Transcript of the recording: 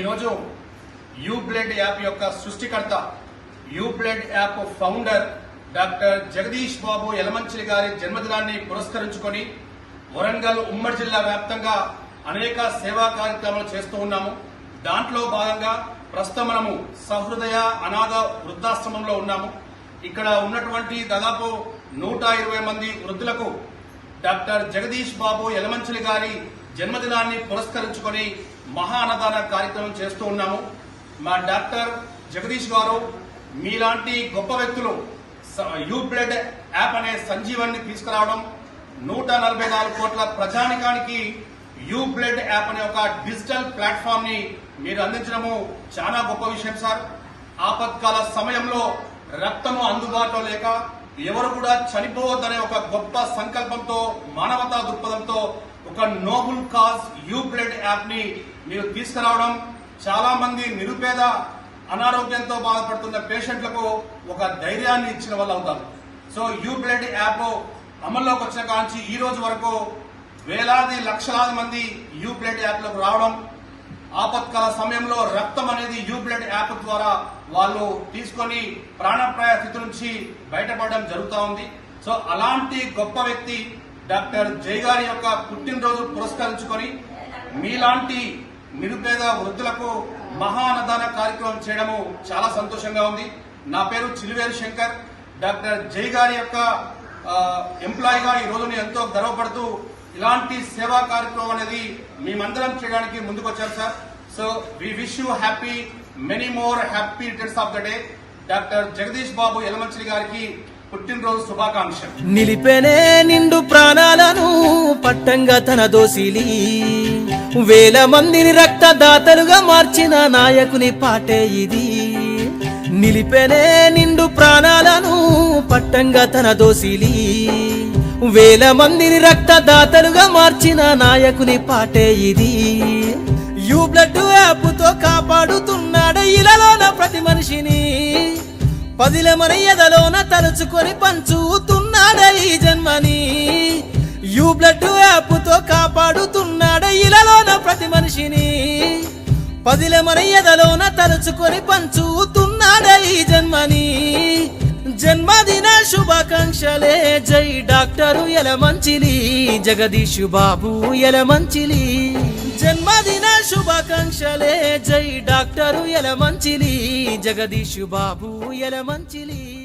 ఈరోజు యూబ్లెడ్ యాప్ యొక్క సృష్టికర్త యూబ్లెడ్ app founder doctor Jagadish Babu Yalamanchili గారి జన్మదినాన్ని పురస్కరించుకొని వరంగల్ ఉమ్మడి జిల్లా వ్యాప్తంగా అనేక సేవా కార్యక్రమాలు చేస్తూ ఉన్నాము. దాంట్లో భాగంగా ప్రస్తుతం మనము సహృదయ అనాథ వృద్ధాశ్రమంలో ఉన్నాము. ఇక్కడ ఉన్నటువంటి దాదాపు నూట ఇరవై మంది వృద్ధులకు డాక్టర్ జగదీష్ బాబు యలమంచిలి గారి జన్మదినాన్ని పురస్కరించుకొని మహా అన్నదాన కార్యక్రమం చేస్తూ ఉన్నాము. మా డాక్టర్ జగదీష్ గారు మీలాంటి గొప్ప వ్యక్తులు స- యూ బ్లడ్ యాప్ అనే సంజీవాన్ని తీసుకురావడం నూట నలభై నాలుగు కోట్ల ప్రజానికానికి యూ బ్లడ్ యాప్ అనే ఒక డిజిటల్ ప్లాట్ఫామ్ని మీరు అందించడము చాలా గొప్ప విషయం సార్. ఆపత్కాల సమయంలో రక్తము అందుబాటులో లేక ఎవరు కూడా చనిపోవద్దనే ఒక గొప్ప సంకల్పంతో మానవతా దృక్పథంతో ఒక నోబుల్ కాజ్ యూ బ్లడ్ యాప్ని మీరు తీసుకురావడం చాలా మంది నిరుపేద అనారోగ్యంతో బాధపడుతున్న పేషెంట్లకు ఒక ధైర్యాన్ని ఇచ్చిన వాళ్ళు అవుతారు. సో యూ బ్లడ్ యాప్ అమల్లోకి వచ్చిన కాంచి ఈ రోజు వరకు వేలాది లక్షలాది మంది యూ బ్లడ్ యాప్ రావడం ఆపత్కాల సమయంలో రక్తం అనేది యూబ్లడ్ యాప్ ద్వారా వాళ్ళు తీసుకొని ప్రాణప్రాయ స్థితి నుంచి బయటపడడం జరుగుతూ ఉంది. సో అలాంటి గొప్ప వ్యక్తి డాక్టర్ జై గారి యొక్క పుట్టినరోజు పురస్కరించుకొని మీలాంటి నిరుపేద వృద్ధులకు మహా అన్నదాన కార్యక్రమం చేయడము చాలా సంతోషంగా ఉంది. నా పేరు చిలువేరు శంకర్. డాక్టర్ జై గారి యొక్క ఎంప్లాయీగా ఈ రోజును నేను ఎంతో గర్వపడుతూ ఇలాంటి సేవా కార్యక్రమం అనేది మేమందరం చేయడానికి ముందుకొచ్చారు sir. So we wish you happy many more happy returns of the day doctor Jagadish Babu Yalamanchili గారికి పుట్టినరోజు శుభాకాంక్షలు. నిలిపెనే నిండు ప్రాణాలను పట్టంగా తన దోసిలి. వేల మందిని రక్తదాతలుగా మార్చిన నాయకుని పాటే ఇది. నిలిపెనే నిండు ప్రాణాలను పట్టంగా తన దోసిలి. వేల మందిని రక్తదాతలుగా మార్చిన నాయకుని పాటే ఇది. యూ బ్లడ్ యాప్తో కాపాడుతున్నాడ ఇలలోన ప్రతి మనిషిని. పదిల మన ఎదలోన తలుచుకొని పంచుతున్నాడ ఈ జన్మని. యూ బ్లడ్ యాప్తో కాపాడుతున్నాడ ఇలలోన ప్రతి మనిషిని. పదిల మన ఎదలోన తలుచుకొని పంచుతున్నాడ ఈ జన్మని. శుభాకాంక్షలే. జై డాక్టరు ఎలమంచిలి జగదీషు బాబు ఎల మంచిలి జన్మదిన శుభాకాంక్షలే. జై డాక్టరు ఎలమంచిలి జగదీషు బాబు ఎల మంచిలి